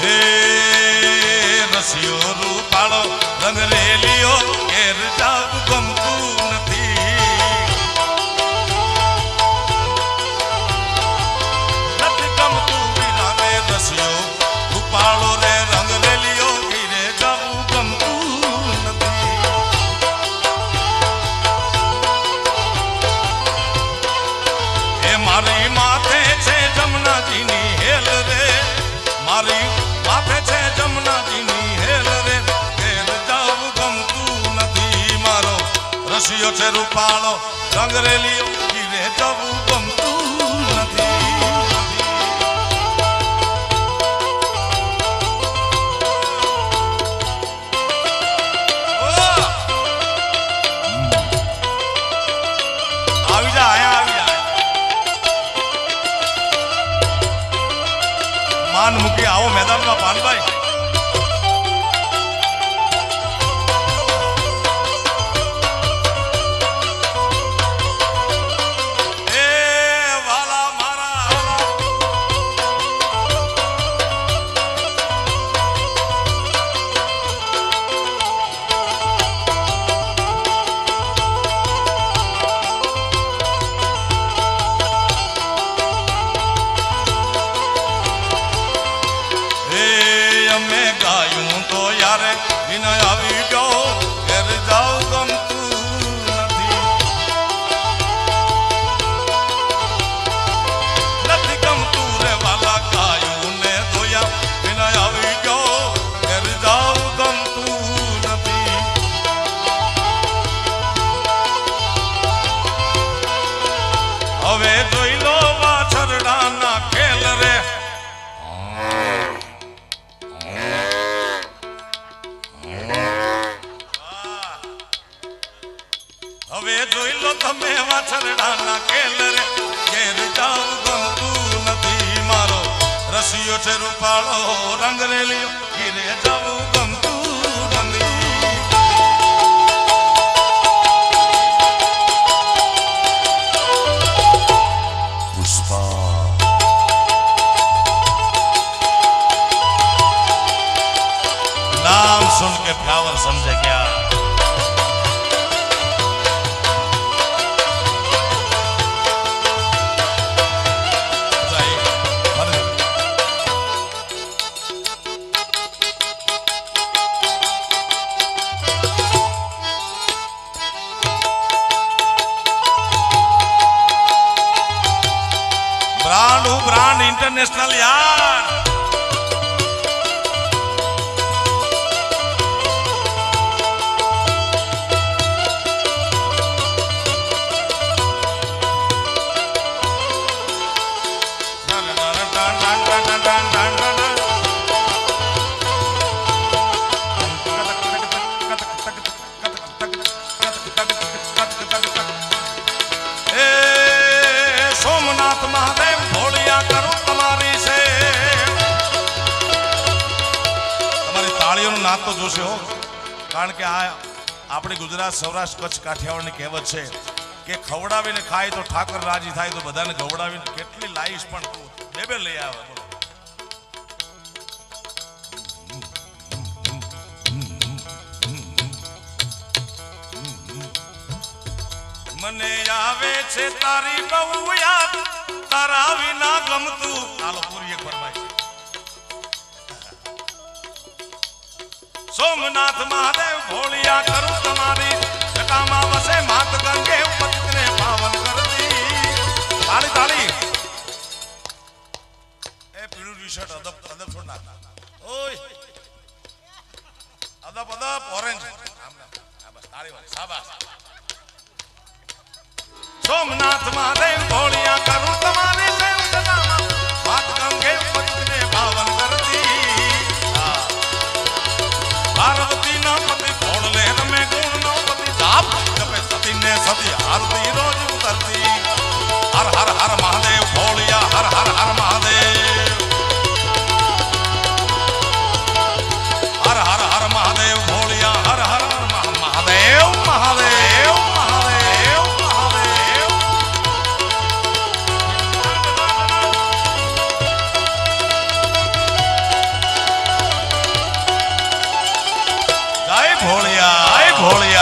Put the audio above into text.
હે રસિયો છે રૂપાળો રંગરેલીઓ ઘીરે જવું ગમતું નથી. આવી જા આયા આવી જા. માન મૂકી આવો મેદાનમાં, પાનભાઈ. યારે વિનય આવી ગયો. ઘેર જાવ ગમતું હવે જોઈ લો તમે વાછરડાના ખેલ રે. ઘેર જાવ ગમતું નથી મારો. રસિયો છે રૂપાળો રંગ રેલિયો ઘેરે જાવું ઇન્ટરનેશનલ યાર સોમનાથ મહાદેવ તાળીઓનું નાદ તો જોશે હો. કારણ કે આ આપણી ગુજરાત સૌરાષ્ટ્ર કચ્છ કાઠિયાવાડની કહેવત છે કે ખવડાવીને ખાય તો ઠાકર રાજી થાય તો બધાને ખવડાવીને કેટલી લાઈશ પણ બે લઈ આવે મને આવે છે તારી બહુ યાદ, તારા વિના ગમતું. ચાલો પૂરી એક સોમનાથ મહાદેવ ભોળિયા કરું તમારી. જટામાં વસે માત ગંગે પતિને પાવન કરતી તાળી તાળી. એ પીળું ટી શર્ટ અદબ અદબ છોડ નાખ. ઓય. અદબ અદબ, ઓરેન્જ. તાળી વાળી. સાબાસ સોમનાથ મહાદેવ Holy